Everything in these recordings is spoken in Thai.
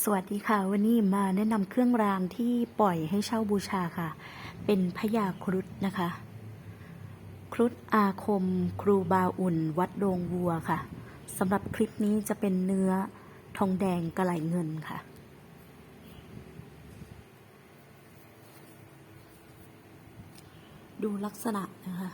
สวัสดีค่ะ วันนี้มาแนะนำเครื่องรางที่ปล่อยให้เช่าบูชาค่ะ เป็นพญาครุฑนะคะ ครุฑอาคม ครูบาอุ่น วัดโดงวัวค่ะสำหรับคลิปนี้จะเป็นเนื้อทองแดงกระไหลเงินค่ะ ดูลักษณะนะคะ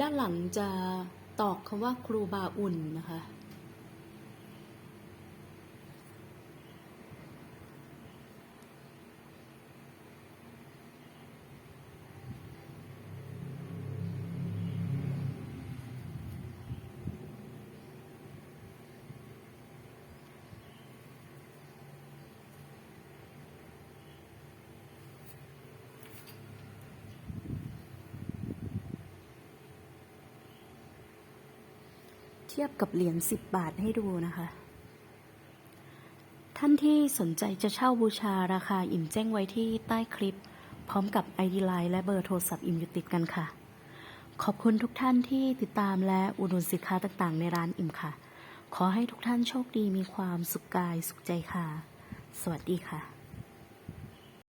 ด้านหลังจะตอกคำว่าครูบาอุ่นนะคะ เทียบกับเหรียญสิบบาทให้ดูนะคะ ท่านที่สนใจจะเช่าบูชาราคาอิ่มแจ้งไว้ที่ใต้คลิป พร้อมกับ ID Line และเบอร์โทรศัพท์อิ่มอยู่ติดกันค่ะ ขอบคุณทุกท่านที่ติดตามและอุดหนุนสินค้าต่างๆ ในร้านอิ่มค่ะ ขอให้ทุกท่านโชคดีมีความสุขกายสุขใจค่ะ สวัสดีค่ะ